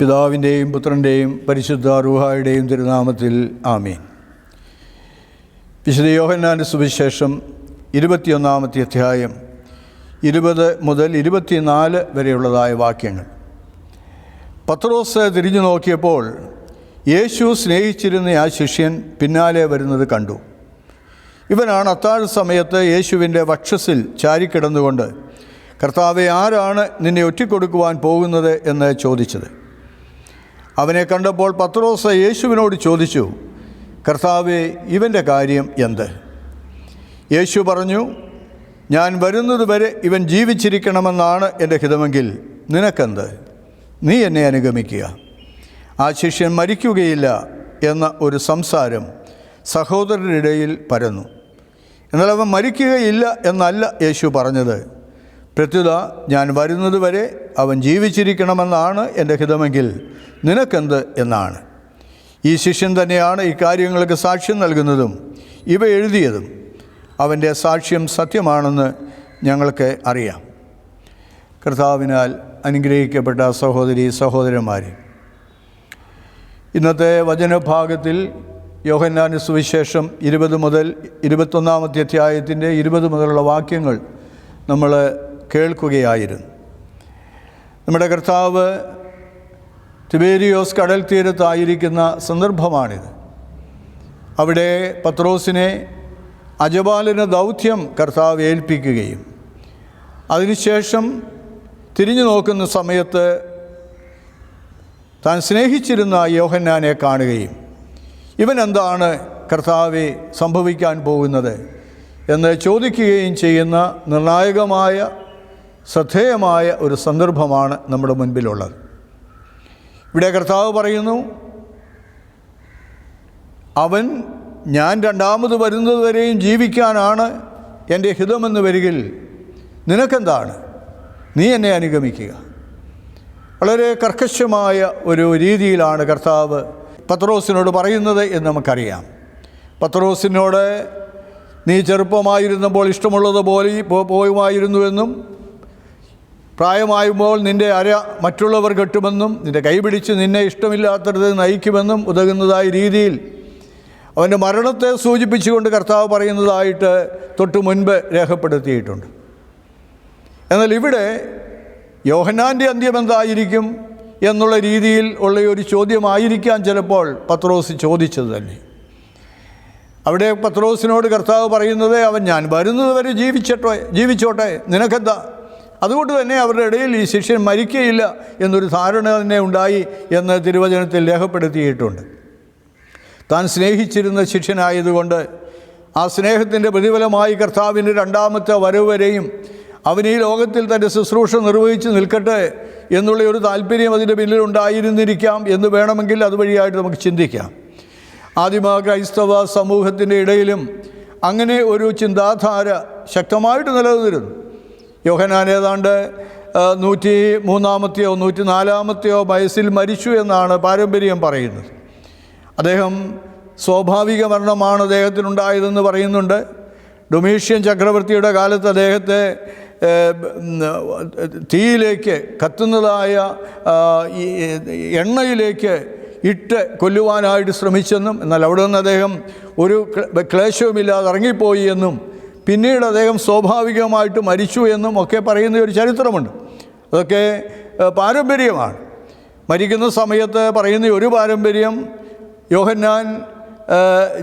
പിതാവിന്റെയും പുത്രന്റെയും പരിശുദ്ധ റൂഹായുടെയും തിരുനാമത്തിൽ ആമീൻ. വിശുദ്ധ യോഹന്നാന്റെ സുവിശേഷം ഇരുപത്തിയൊന്നാമത്തെ അധ്യായം ഇരുപത് മുതൽ ഇരുപത്തിനാല് വരെയുള്ളതായ വാക്യങ്ങൾ. പത്രോസ് തിരിഞ്ഞു നോക്കിയപ്പോൾ യേശു സ്നേഹിച്ചിരുന്ന ആ ശിഷ്യൻ പിന്നാലെ വരുന്നത് കണ്ടു. ഇവനാണ് അത്താഴ സമയത്ത് യേശുവിന്റെ വക്ഷസിൽ ചാരിക്കിടന്നുകൊണ്ട് കർത്താവെ ആരാണ് നിന്നെ ഒറ്റിക്കൊടുക്കുവാൻ പോകുന്നത്? എന്ന് ചോദിച്ചത്. അവനെ കണ്ടപ്പോൾ പത്രോസ് യേശുവിനോട് ചോദിച്ചു കർത്താവെ ഇവന്റെ കാര്യം എന്ത്? യേശു പറഞ്ഞു ഞാൻ വരുന്നതുവരെ ഇവൻ ജീവിച്ചിരിക്കണമെന്നാണ് എന്റെ ഹിതമെങ്കിൽ നിനക്കെന്ത്? നീ എന്നെ അനുഗമിക്കുക. ആ ശിഷ്യൻ മരിക്കുകയില്ല എന്ന ഒരു സംസാരം സഹോദരരുടെ സഹോദരരിടയിൽ പരന്നു. എന്നാൽ അവൻ മരിക്കുകയില്ല എന്നല്ല യേശു പറഞ്ഞത്. പ്രത്യുത ഞാൻ വരുന്നതുവരെ അവൻ ജീവിച്ചിരിക്കണമെന്നാണ് എന്റെ ഹിതമെങ്കിൽ നിനക്കെന്ത് എന്നാണ്. ഈ ശിഷ്യൻ തന്നെയാണ് ഈ കാര്യങ്ങൾക്ക് സാക്ഷ്യം നൽകുന്നതും ഇവ എഴുതിയതും. അവന്റെ സാക്ഷ്യം സത്യമാണെന്ന് ഞങ്ങൾക്ക് അറിയാം. കർത്താവിനാൽ അനുഗ്രഹിക്കപ്പെട്ട സഹോദരി സഹോദരന്മാരെ ഇന്നത്തെ വചനഭാഗത്തിൽ യോഹന്നാന് സുവിശേഷം ഇരുപത് മുതൽ ഇരുപത്തൊന്നാമത്തെ അധ്യായത്തിന്റെ ഇരുപത് മുതലുള്ള വാക്യങ്ങൾ നമ്മൾ കേൾക്കുകയായിരുന്നു. നമ്മുടെ കർത്താവ് തിബേരിയോസ് കടൽ തീരത്തായിരിക്കുന്ന സന്ദർഭമാണിത്. അവിടെ പത്രോസിനെ അജപാലിന് ദൗത്യം കർത്താവ് ഏൽപ്പിക്കുകയും അതിനുശേഷം തിരിഞ്ഞു നോക്കുന്ന സമയത്ത് താൻ സ്നേഹിച്ചിരുന്ന യോഹന്നാനെ കാണുകയും ഇവൻ എന്താണ് കർത്താവെ സംഭവിക്കാൻ പോകുന്നത്? എന്ന് ചോദിക്കുകയും ചെയ്യുന്ന നിർണായകമായ ശ്രദ്ധേയമായ ഒരു സന്ദർഭമാണ് നമ്മുടെ മുൻപിലുള്ളത്. ഇവിടെ കർത്താവ് പറയുന്നു അവൻ ഞാൻ രണ്ടാമത് വരുന്നതുവരെയും ജീവിക്കാനാണ് എന്റെ ഹിതമെന്ന് വരികിൽ നിനക്കെന്താണ്? നീ എന്നെ അനുഗമിക്കുക. വളരെ കർക്കശമായ ഒരു രീതിയിലാണ് കർത്താവ് പത്രോസിനോട് പറയുന്നത് എന്ന് നമുക്കറിയാം. പത്രോസിനോട് നീ ചെറുപ്പമായിരുന്നപ്പോൾ ഇഷ്ടമുള്ളതുപോലെ പോയുമായിരുന്നുവെന്നും പ്രായമായുമ്പോൾ നിന്റെ അര മറ്റുള്ളവർ കെട്ടുമെന്നും നിന്റെ കൈപിടിച്ച് നിന്നെ ഇഷ്ടമില്ലാത്തത് നയിക്കുമെന്നും ഉതകുന്നതായ രീതിയിൽ അവന്റെ മരണത്തെ സൂചിപ്പിച്ചുകൊണ്ട് കർത്താവ് പറയുന്നതായിട്ട് തൊട്ട് മുൻപ് രേഖപ്പെടുത്തിയിട്ടുണ്ട്. എന്നാൽ ഇവിടെ യോഹനാന്റെ അന്ത്യം എന്തായിരിക്കും എന്നുള്ള രീതിയിൽ ഉള്ള ഒരു ചോദ്യമായിരിക്കാൻ ചിലപ്പോൾ പത്രോസ് ചോദിച്ചത് തന്നെ. അവിടെ പത്രോസിനോട് കർത്താവ് പറയുന്നത് അവൻ ഞാൻ വരുന്നത് വരെ ജീവിച്ചോട്ടെ ജീവിച്ചോട്ടെ നിനക്കെന്താ? അതുകൊണ്ട് തന്നെ അവരുടെ ഇടയിൽ ഈ ശിഷ്യൻ മരിക്കുകയില്ല എന്നൊരു ധാരണ തന്നെ ഉണ്ടായി എന്ന് തിരുവചനത്തിൽ രേഖപ്പെടുത്തിയിട്ടുണ്ട്. താൻ സ്നേഹിച്ചിരുന്ന ശിഷ്യനായതുകൊണ്ട് ആ സ്നേഹത്തിന്റെ പ്രതിഫലമായി കർത്താവിന്റെ രണ്ടാമത്തെ വരവ് വരെയും അവൻ ഈ ലോകത്തിൽ തന്റെ ശുശ്രൂഷ നിർവഹിച്ച് നിൽക്കട്ടെ എന്നുള്ള ഒരു താല്പര്യം അതിന്റെ പിന്നിലുണ്ടായിരുന്നിരിക്കാം എന്ന് വേണമെങ്കിൽ അതുവഴിയായിട്ട് നമുക്ക് ചിന്തിക്കാം. ആദിമ ക്രൈസ്തവ സമൂഹത്തിന്റെ ഇടയിലും അങ്ങനെ ഒരു ചിന്താധാര ശക്തമായിട്ട് നിലനിന്നിരുന്നു. യോഹനാൻ ഏതാണ്ട് നൂറ്റി മൂന്നാമത്തെയോ നൂറ്റി നാലാമത്തെയോ വയസ്സിൽ മരിച്ചു എന്നാണ് പാരമ്പര്യം പറയുന്നത്. അദ്ദേഹം സ്വാഭാവിക മരണമാണ് അദ്ദേഹത്തിനുണ്ടായതെന്ന് പറയുന്നുണ്ട്. ഡൊമീഷ്യൻ ചക്രവർത്തിയുടെ കാലത്ത് അദ്ദേഹത്തെ തീയിലേക്ക് കത്തുന്നതായ എണ്ണയിലേക്ക് ഇട്ട് കൊല്ലുവാനായിട്ട് ശ്രമിച്ചെന്നും എന്നാൽ അവിടെ നിന്ന് അദ്ദേഹം ഒരു ക്ലേശവുമില്ലാതെ ഇറങ്ങിപ്പോയി എന്നും പിന്നീട് അദ്ദേഹം സ്വാഭാവികമായിട്ട് മരിച്ചു എന്നും ഒക്കെ പറയുന്ന ഒരു ചരിത്രമുണ്ട്. അതൊക്കെ പാരമ്പര്യമാണ്. മരിക്കുന്ന സമയത്ത് പറയുന്ന ഒരു പാരമ്പര്യം യോഹന്നാൻ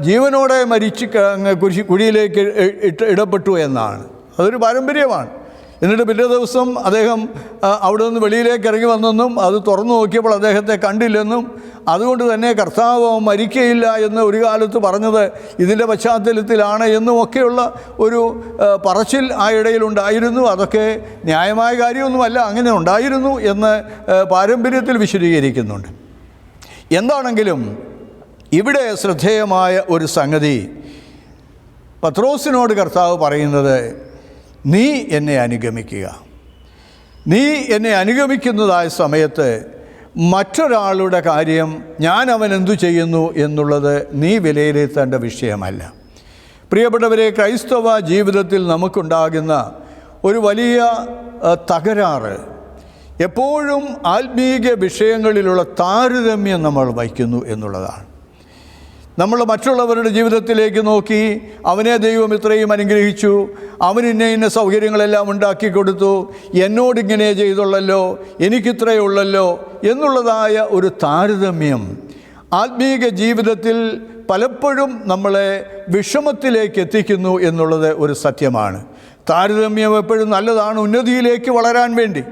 ജീവനോടെ മരിച്ച് കുരിശി കുഴിയിലേക്ക് ഇട്ട് ഇടപെട്ടു എന്നാണ്. അതൊരു പാരമ്പര്യമാണ്. എന്നിട്ട് പിറ്റേ ദിവസം അദ്ദേഹം അവിടെ നിന്ന് വെളിയിലേക്ക് ഇറങ്ങി വന്നെന്നും അത് തുറന്നു നോക്കിയപ്പോൾ അദ്ദേഹത്തെ കണ്ടില്ലെന്നും അതുകൊണ്ട് തന്നെ കർത്താവ് മരിക്കയില്ല എന്ന് ഒരു കാലത്ത് പറഞ്ഞത് ഇതിന്റെ പശ്ചാത്തലത്തിലാണ് എന്നും ഒക്കെയുള്ള ഒരു പറച്ചിൽ ആ ഇടയിലുണ്ടായിരുന്നു അതൊക്കെ ന്യായമായ കാര്യമൊന്നുമല്ല അങ്ങനെ ഉണ്ടായിരുന്നു എന്ന് പാരമ്പര്യത്തിൽ വിശദീകരിക്കുന്നുണ്ട്. എന്താണെങ്കിലും ഇവിടെ ശ്രദ്ധേയമായ ഒരു സംഗതി പത്രോസിനോട് കർത്താവ് പറയുന്നത് നീ എന്നെ അനുഗമിക്കുക. നീ എന്നെ അനുഗമിക്കുന്നതായ സമയത്ത് മറ്റൊരാളുടെ കാര്യം ഞാൻ അവൻ എന്തു ചെയ്യുന്നു എന്നുള്ളത് നീ വിലയിരുത്തേണ്ട വിഷയമല്ല. പ്രിയപ്പെട്ടവരെ ക്രൈസ്തവ ജീവിതത്തിൽ നമുക്കുണ്ടാകുന്ന ഒരു വലിയ തകരാറ്. എപ്പോഴും ആത്മീയ വിഷയങ്ങളിലുള്ള താരതമ്യം നമ്മൾ വയ്ക്കുന്നു എന്നുള്ളതാണ്. നമ്മൾ മറ്റുള്ളവരുടെ ജീവിതത്തിലേക്ക് നോക്കി അവനെ ദൈവം ഇത്രയും അനുഗ്രഹിച്ചു. അവന് ഇന്ന ഇന്ന സൗകര്യങ്ങളെല്ലാം ഉണ്ടാക്കി കൊടുത്തു. എന്നോടിങ്ങനെ ചെയ്തുള്ളല്ലോ എനിക്കിത്രയേ ഉള്ളല്ലോ എന്നുള്ളതായ ഒരു താരതമ്യം ആത്മീക ജീവിതത്തിൽ പലപ്പോഴും നമ്മളെ വിഷമത്തിലേക്ക് എത്തിക്കുന്നു എന്നുള്ളത് ഒരു സത്യമാണ്. താരതമ്യം എപ്പോഴും നല്ലതാണ് ഉന്നതിയിലേക്ക് വളരാൻ വേണ്ടി.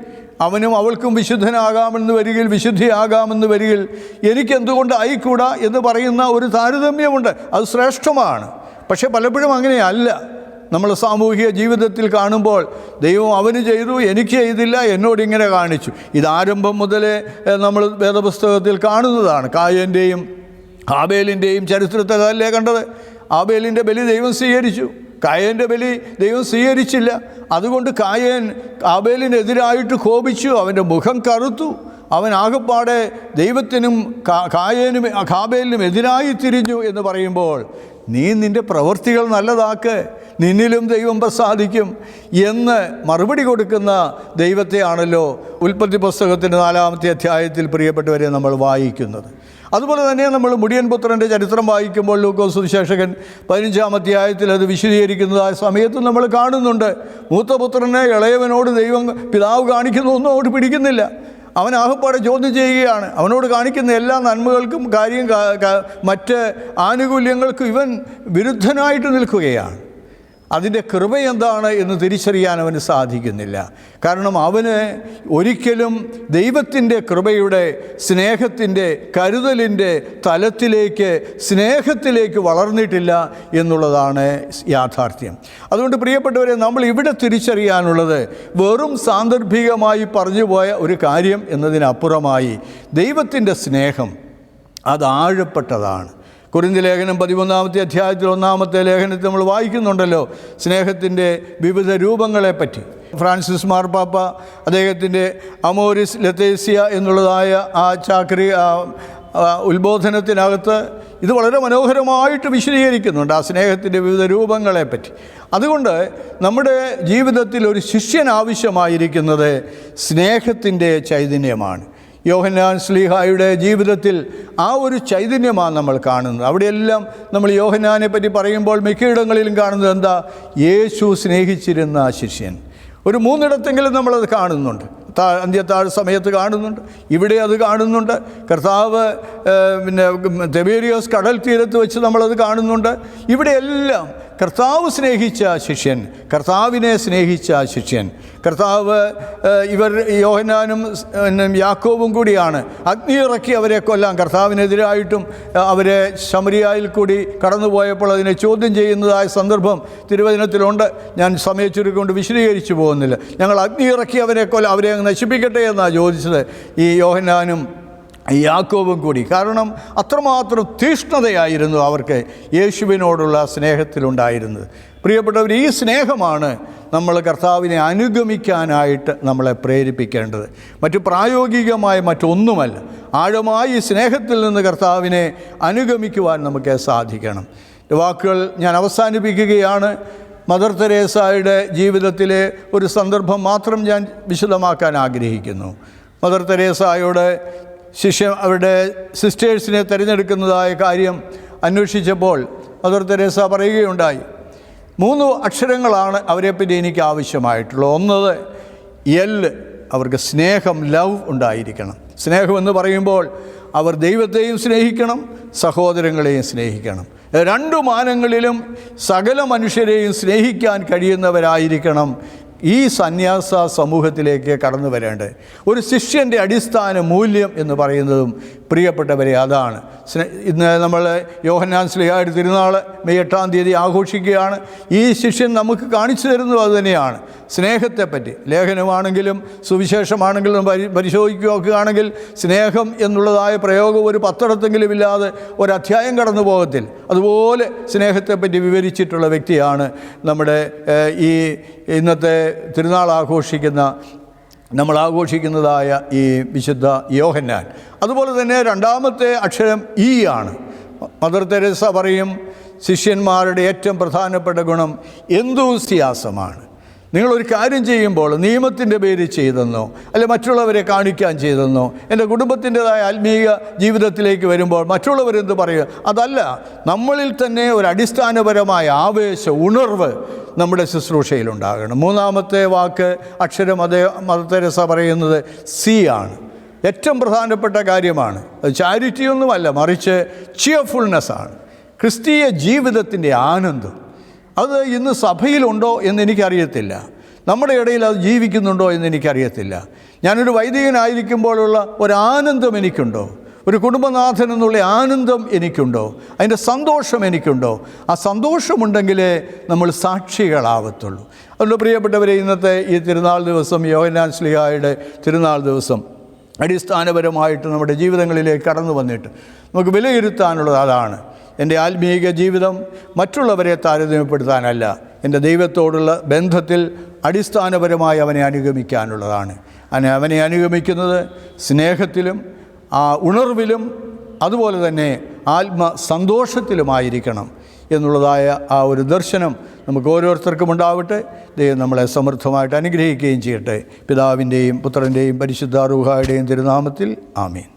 അവനും അവൾക്കും വിശുദ്ധനാകാമെന്ന് വരികിൽ വിശുദ്ധിയാകാമെന്ന് വരികിൽ എനിക്കെന്തുകൊണ്ട് ആയിക്കൂടാ എന്ന് പറയുന്ന ഒരു താരതമ്യമുണ്ട്. അത് ശ്രേഷ്ഠമാണ്. പക്ഷേ പലപ്പോഴും അങ്ങനെയല്ല. നമ്മൾ സാമൂഹിക ജീവിതത്തിൽ കാണുമ്പോൾ ദൈവം അവന് ചെയ്തു എനിക്ക് ചെയ്തില്ല എന്നോട് ഇങ്ങനെ കാണിച്ചു. ഇത് ആരംഭം മുതലേ നമ്മൾ വേദപുസ്തകത്തിൽ കാണുന്നതാണ്. കായന്റെയും ആബേലിന്റെയും ചരിത്രത്തെ അതല്ലേ കണ്ടത്? ആബേലിന്റെ ബലി ദൈവം സ്വീകരിച്ചു. കായന്റെ ബലി ദൈവം സ്വീകരിച്ചില്ല. അതുകൊണ്ട് കായൻ ആബേലിനെതിരായിട്ട് കോപിച്ചു അവന്റെ മുഖം കറുത്തു. അവൻ ആകപ്പാടെ ദൈവത്തിനും കായനും കാബേലിനും എതിരായി തിരിഞ്ഞു എന്ന് പറയുമ്പോൾ നീ നിന്റെ പ്രവൃത്തികൾ നല്ലതാക്ക് നിന്നിലും ദൈവം പ്രസാദിക്കും എന്ന് മറുപടി കൊടുക്കുന്ന ദൈവത്തെയാണല്ലോ ഉൽപ്പത്തി പുസ്തകത്തിന്റെ നാലാമത്തെ അധ്യായത്തിൽ പ്രിയപ്പെട്ടവരെ നമ്മൾ വായിക്കുന്നത്. അതുപോലെ തന്നെ നമ്മൾ മുടിയൻ പുത്രന്റെ ചരിത്രം വായിക്കുമ്പോൾ ലൂക്കോസ് സുവിശേഷകൻ പതിനഞ്ചാം അധ്യായത്തിൽ അത് വിശദീകരിക്കുന്നതായ സമയത്ത് നമ്മൾ കാണുന്നുണ്ട്. മൂത്തപുത്രനെ ഇളയവനോട് ദൈവം പിതാവ് കാണിക്കുന്നു ഒന്നും അങ്ങോട്ട് പിടിക്കുന്നില്ല. അവൻ ആഹപ്പാടെ ചോദ്യം ചെയ്യുകയാണ്. അവനോട് കാണിക്കുന്ന എല്ലാ നന്മകൾക്കും കാര്യം മറ്റ് ആനുകൂല്യങ്ങൾക്കും ഇവൻ വിരുദ്ധനായിട്ട് നിൽക്കുകയാണ്. അതിന്റെ കൃപ എന്താണ് എന്ന് തിരിച്ചറിയാൻ അവന് സാധിക്കുന്നില്ല. കാരണം അവന് ഒരിക്കലും ദൈവത്തിന്റെ കൃപയുടെ സ്നേഹത്തിന്റെ കരുതലിന്റെ തലത്തിലേക്ക് സ്നേഹത്തിലേക്ക് വളർന്നിട്ടില്ല എന്നുള്ളതാണ് യാഥാർത്ഥ്യം. അതുകൊണ്ട് പ്രിയപ്പെട്ടവരെ നമ്മൾ ഇവിടെ തിരിച്ചറിയാനുള്ളത് വെറും സാന്ദർഭികമായി പറഞ്ഞുപോയ ഒരു കാര്യം എന്നതിനപ്പുറമായി ദൈവത്തിന്റെ സ്നേഹം അത് ആഴപ്പെട്ടതാണ്. കുറിന്തി ലേഖനം പതിമൂന്നാമത്തെ അധ്യായത്തിൽ ഒന്നാമത്തെ ലേഖനത്തിൽ നമ്മൾ വായിക്കുന്നുണ്ടല്ലോ സ്നേഹത്തിന്റെ വിവിധ രൂപങ്ങളെപ്പറ്റി. ഫ്രാൻസിസ് മാർപ്പാപ്പ അദ്ദേഹത്തിന്റെ അമോരിസ് ലത്തേസിയ എന്നുള്ളതായ ആ ചാക്രി ഉത്ബോധനത്തിനകത്ത് ഇത് വളരെ മനോഹരമായിട്ട് വിശദീകരിക്കുന്നുണ്ട് ആ സ്നേഹത്തിന്റെ വിവിധ രൂപങ്ങളെപ്പറ്റി. അതുകൊണ്ട് നമ്മുടെ ജീവിതത്തിൽ ഒരു ശിഷ്യൻ ആവശ്യമായിരിക്കുന്നത് സ്നേഹത്തിന്റെ ചൈതന്യമാണ്. യോഹന്നാൻ സ്ലീഹായുടെ ജീവിതത്തിൽ ആ ഒരു ചൈതന്യമാണ് നമ്മൾ കാണുന്നത്. അവിടെയെല്ലാം നമ്മൾ യോഹന്നാനെ പറ്റി പറയുമ്പോൾ മിക്കയിടങ്ങളിലും കാണുന്നത് എന്താ? യേശു സ്നേഹിച്ചിരുന്ന ശിഷ്യൻ. ഒരു മൂന്നിടത്തെങ്കിലും നമ്മളത് കാണുന്നുണ്ട്. താ അന്ത്യത്താഴ് സമയത്ത് കാണുന്നുണ്ട്. ഇവിടെ അത് കാണുന്നുണ്ട്. കർത്താവ് പിന്നെ തെബേരിയോസ് കടൽ തീരത്ത് വെച്ച് നമ്മളത് കാണുന്നുണ്ട്. ഇവിടെയെല്ലാം കർത്താവ് സ്നേഹിച്ച ശിഷ്യൻ കർത്താവിനെ സ്നേഹിച്ച ശിഷ്യൻ. കർത്താവ് ഇവർ യോഹനാനും യാക്കോവും കൂടിയാണ്. അഗ്നി ഇറക്കി അവരെ കൊല്ലാൻ കർത്താവിനെതിരായിട്ടും അവരെ ശമരിയായിൽ കൂടി കടന്നുപോയപ്പോൾ അതിനെ ചോദ്യം ചെയ്യുന്നതായ സന്ദർഭം തിരുവചനത്തിലുണ്ട്. ഞാൻ സമയച്ചുരുക്കൊണ്ട് വിശദീകരിച്ചു പോകുന്നില്ല. ഞങ്ങൾ അഗ്നി ഇറക്കി അവരെ കൊല്ല. അവരെ നശിപ്പിക്കട്ടെ എന്നാണ് ചോദിച്ചത് ഈ യോഹനാനും യാക്കോബും കൂടി. കാരണം അത്രമാത്രം തീഷ്ണതയായിരുന്നു അവർക്ക് യേശുവിനോടുള്ള സ്നേഹത്തിലുണ്ടായിരുന്നത്. പ്രിയപ്പെട്ടവർ ഈ സ്നേഹമാണ് നമ്മൾ കർത്താവിനെ അനുഗമിക്കാനായിട്ട് നമ്മളെ പ്രേരിപ്പിക്കേണ്ടത്. മറ്റു പ്രായോഗികമായ മറ്റൊന്നുമല്ല. ആഴമായി സ്നേഹത്തിൽ നിന്ന് കർത്താവിനെ അനുഗമിക്കുവാൻ നമുക്ക് സാധിക്കണം. വാക്കുകൾ ഞാൻ അവസാനിപ്പിക്കുകയാണ്. മദർ തെരേസായുടെ ജീവിതത്തിലെ ഒരു സന്ദർഭം മാത്രം ഞാൻ വിശദമാക്കാൻ ആഗ്രഹിക്കുന്നു. മദർ തെരേസായോട് ശിഷ്യ അവരുടെ സിസ്റ്റേഴ്സിനെ തിരഞ്ഞെടുക്കുന്നതായ കാര്യം അന്വേഷിച്ചപ്പോൾ മദർ തെരേസ പറയുകയുണ്ടായി. മൂന്ന് അക്ഷരങ്ങളാണ് അവരെപ്പറ്റി എനിക്ക് ആവശ്യമായിട്ടുള്ളത്. ഒന്നത് എൽ അവർക്ക് സ്നേഹം ലവ് ഉണ്ടായിരിക്കണം. സ്നേഹമെന്ന് പറയുമ്പോൾ അവർ ദൈവത്തെയും സ്നേഹിക്കണം സഹോദരങ്ങളെയും സ്നേഹിക്കണം. രണ്ടു മാനങ്ങളിലും സകല മനുഷ്യരെയും സ്നേഹിക്കാൻ കഴിയുന്നവരായിരിക്കണം ഈ സന്യാസ സമൂഹത്തിലേക്ക് കടന്നു വരേണ്ടത്. ഒരു ശിഷ്യന്റെ അടിസ്ഥാന മൂല്യം എന്ന് പറയുന്നതും പ്രിയപ്പെട്ടവരെ അതാണ്. ഇന്ന് നമ്മൾ യോഹന്നാൻ സ്ലിഹായുടെ തിരുനാൾ മെയ് എട്ടാം തീയതി ആഘോഷിക്കുകയാണ്. ഈ ശിഷ്യൻ നമുക്ക് കാണിച്ചു തരുന്നതും അതുതന്നെയാണ് സ്നേഹത്തെപ്പറ്റി ലേഖനമാണെങ്കിലും സുവിശേഷമാണെങ്കിലും പരി പരിശോധിക്കുകയാണെങ്കിൽ സ്നേഹം എന്നുള്ളതായ പ്രയോഗം ഒരു പത്തടത്തെങ്കിലും ഇല്ലാതെ ഒരധ്യായം കടന്നു പോകത്തിൽ അതുപോലെ സ്നേഹത്തെപ്പറ്റി വിവരിച്ചിട്ടുള്ള വ്യക്തിയാണ് നമ്മുടെ ഈ ഇന്നത്തെ തിരുനാൾ ആഘോഷിക്കുന്ന നമ്മൾ ആഘോഷിക്കുന്നതായ ഈ വിശുദ്ധ യോഹന്നാൻ. അതുപോലെ തന്നെ രണ്ടാമത്തെ അക്ഷരം ഇ ആണ്. മദർ തെരേസ പറയും ശിഷ്യന്മാരുടെ ഏറ്റവും പ്രധാനപ്പെട്ട ഗുണം എന്തൂസിയാസമാണ്. നിങ്ങളൊരു കാര്യം ചെയ്യുമ്പോൾ നിയമത്തിന്റെ പേരിൽ ചെയ്തെന്നോ അല്ലെ മറ്റുള്ളവരെ കാണിക്കാൻ ചെയ്തെന്നോ എന്റെ കുടുംബത്തിന്റെതായ ആത്മീയ ജീവിതത്തിലേക്ക് വരുമ്പോൾ മറ്റുള്ളവരെന്ത് പറയുക അതല്ല നമ്മളിൽ തന്നെ ഒരു അടിസ്ഥാനപരമായ ആവേശ ഉണർവ് നമ്മുടെ ശുശ്രൂഷയിലുണ്ടാകണം മൂന്നാമത്തെ വാക്ക് അക്ഷരം അതേ മദത്തരസ പറയുന്നത് സി ആണ്. ഏറ്റവും പ്രധാനപ്പെട്ട കാര്യമാണ് അത് ചാരിറ്റിയൊന്നുമല്ല മറിച്ച് ചിയർഫുൾനെസ്സാണ് ക്രിസ്തീയ ജീവിതത്തിന്റെ ആനന്ദം. അത് ഇന്ന് സഭയിലുണ്ടോ എന്ന് എനിക്കറിയത്തില്ല. നമ്മുടെ ഇടയിൽ അത് ജീവിക്കുന്നുണ്ടോ എന്ന് എനിക്കറിയത്തില്ല. ഞാനൊരു വൈദികനായിരിക്കുമ്പോഴുള്ള ഒരാനന്ദം എനിക്കുണ്ടോ? ഒരു കുടുംബനാഥൻ എന്നുള്ള ആനന്ദം എനിക്കുണ്ടോ? അതിന്റെ സന്തോഷം എനിക്കുണ്ടോ? ആ സന്തോഷമുണ്ടെങ്കിലേ നമ്മൾ സാക്ഷികളാവത്തുള്ളൂ. അതുകൊണ്ട് പ്രിയപ്പെട്ടവരെ ഇന്നത്തെ ഈ തിരുനാൾ ദിവസം യോഹനാൻ സ്ലിഹായുടെ തിരുനാൾ ദിവസം അടിസ്ഥാനപരമായിട്ട് നമ്മുടെ ജീവിതങ്ങളിലേക്ക് കടന്നു വന്നിട്ട് നമുക്ക് വിലയിരുത്താനുള്ളത് അതാണ്. എന്റെ ആത്മീയ ജീവിതം മറ്റുള്ളവരെ താരതമ്യപ്പെടുത്താനല്ല. എന്റെ ദൈവത്തോടുള്ള ബന്ധത്തിൽ അടിസ്ഥാനപരമായി അവനെ അനുഗമിക്കാനുള്ളതാണ്. അങ്ങനെ അവനെ അനുഗമിക്കുന്നത് സ്നേഹത്തിലും ആ ഉണർവിലും അതുപോലെ തന്നെ ആത്മ സന്തോഷത്തിലുമായിരിക്കണം എന്നുള്ളതായ ആ ഒരു ദർശനം നമുക്ക് ഓരോരുത്തർക്കും ഉണ്ടാവട്ടെ. ദൈവം നമ്മളെ സമൃദ്ധമായിട്ട് അനുഗ്രഹിക്കുകയും ചെയ്യട്ടെ. പിതാവിന്റെയും പുത്രന്റെയും പരിശുദ്ധ റൂഹായുടെയും തിരുനാമത്തിൽ ആമീൻ.